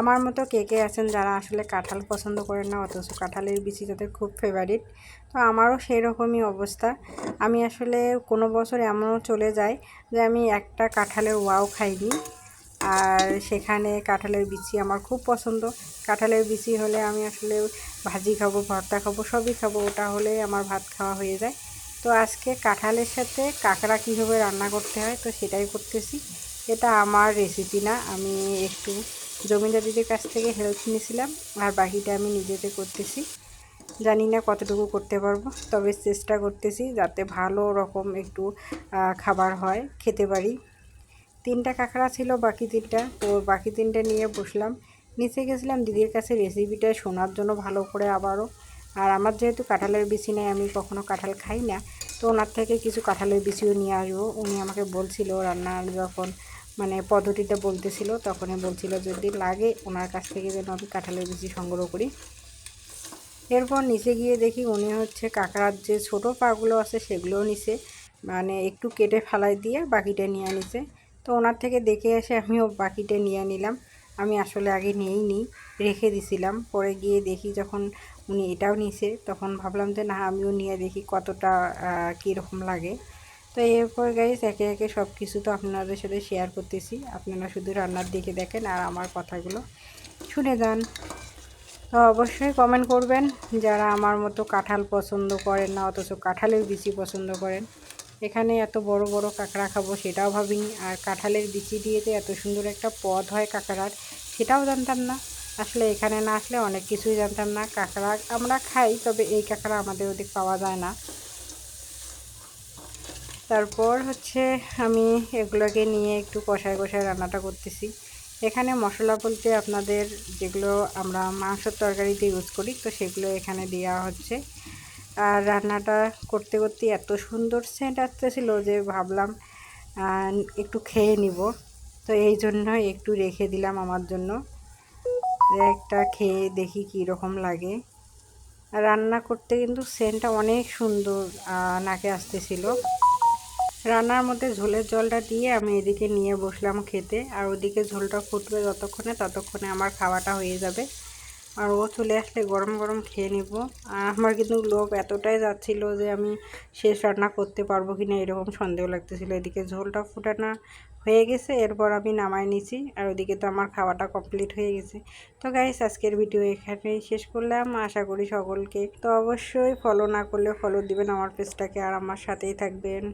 আমার মতো কে কে আছেন যারা আসলে কাঁঠাল পছন্দ করেন না, অথচ কাঁঠালের বিচি তাদের খুব ফেভারিট তো আমারও সেই রকমই অবস্থা। আমি আসলে কোনো বছর এমনও চলে যায় যে আমি একটা কাঁঠালের ওয়াও খাইনি। আর সেখানে কাঁঠালের বিচি আমার খুব পছন্দ। কাঁঠালের বিচি হলে আমি আসলে ভাজি খাব, ভর্তা খাব, সবই খাব, ওটা হলেই আমার ভাত খাওয়া হয়ে যায়। তো আজকে কাঁঠালের সাথে কাঁকড়া কীভাবে রান্না করতে হয়, তো সেটাই করতেছি। এটা আমার রেসিপি না, আমি একটু জমিদার দিদির কাছ থেকে হেল্প নিয়েছিলাম আর বাকিটা আমি নিজেতে করতেছি। জানি না কতটুকু করতে পারব, তবে চেষ্টা করতেছি যাতে ভালো রকম একটু খাবার হয়, খেতে পারি। তিনটা কাঁকড়া ছিল বাকি তিনটা, তো বাকি তিনটা নিয়ে বসলাম। নিচে গেছিলাম দিদির কাছে রেসিপিটা শোনার জন্য ভালো করে আবারও। আর আমার যেহেতু কাঁঠালের বিচি নেই, আমি কখনো কাঁঠাল খাই না, তো ওনার থেকে কিছু কাঁঠালের বিচিও নিয়ে আসব। উনি আমাকে বলছিল রান্নার যখন মানে পদ্ধতিটা বলতেছিল, তখনই বলছিল যদি লাগে ওনার কাছ থেকে যেন আমি কাঁঠালের বিচি সংগ্রহ করি। এরপর নিচে গিয়ে দেখি উনি হচ্ছে কাঁকড়ার যে ছোটো পাগুলো আছে সেগুলোও নিচে মানে একটু কেটে ফেলাই দিয়ে বাকিটা নিয়ে নিছে। তো ওনার থেকে দেখে এসে আমিও বাকিটা নিয়ে নিলাম। আমি আসলে আগে নিয়েই নিই, রেখে দিছিলাম। পরে গিয়ে দেখি যখন উনি এটাও নিছে, তখন ভাবলাম যে না, আমিও নিয়ে দেখি কতটা কীরকম লাগে। তো এরপর গাইস একে একে সব কিছু তো আপনাদের সাথে শেয়ার করতেছি। আপনারা শুধু রান্নার দিকে দেখেন আর আমার কথাগুলো শুনে যান। তো অবশ্যই কমেন্ট করবেন, যারা আমার মতো কাঁঠাল পছন্দ করেন না, অথচ কাঁঠালের বিচি পছন্দ করেন। এখানে এত বড় বড় কাঁকড়া খাব সেটাও ভাবিনি। আর কাঁঠালের বিচি দিয়ে এত সুন্দর একটা পদ হয় কাঁকড়ার, সেটাও জানতাম না। আসলে এখানে না আসলে অনেক কিছুই জানতাম না। কাঁকড়া আমরা খাই, তবে এই কাঁকড়া আমাদের ওদিক পাওয়া যায় না। তারপর হচ্ছে আমি এগুলোকে নিয়ে একটু কষায় কষায় রান্নাটা করতেছি। এখানে মশলা বলতে আপনাদের যেগুলো আমরা মাংসের তরকারিতে ইউজ করি, তো সেগুলো এখানে দেওয়া হচ্ছে। আর রান্নাটা করতে করতে এত সুন্দর সেন্ট আসতেছিল যে ভাবলাম একটু খেয়ে নিব। তো এই জন্য একটু রেখে দিলাম আমার জন্য। একটা খেয়ে দেখি কী রকম লাগে। রান্না করতে কিন্তু সেন্টটা অনেক সুন্দর নাকে আসতেছিল। রান্নার মধ্যে ঝোলের জলটা দিয়ে আমি এদিকে নিয়ে বসলাম খেতে। আর ওদিকে ঝোলটা ফুটবে যতক্ষণে, ততক্ষণে আমার খাওয়াটা হয়ে যাবে। আর ও চলে আসলে গরম গরম খেয়ে নিব। আর আমার কিন্তু লোভ এতটাই যাচ্ছিল যে আমি শেষ রান্না করতে পারব কি না এরকম সন্দেহ লাগতেছিলো। এদিকে ঝোলটা ফুটানো হয়ে গেছে, এরপর আমি নামাই নিছি। আর ওদিকে তো আমার খাওয়াটা কমপ্লিট হয়ে গেছে। তো গাইস আজকের ভিডিও এখানেই শেষ করলাম। আশা করি সকলকে তো অবশ্যই ফলো না করলে ফলো দিবেন আমার পেজটাকে আর আমার সাথেই থাকবেন।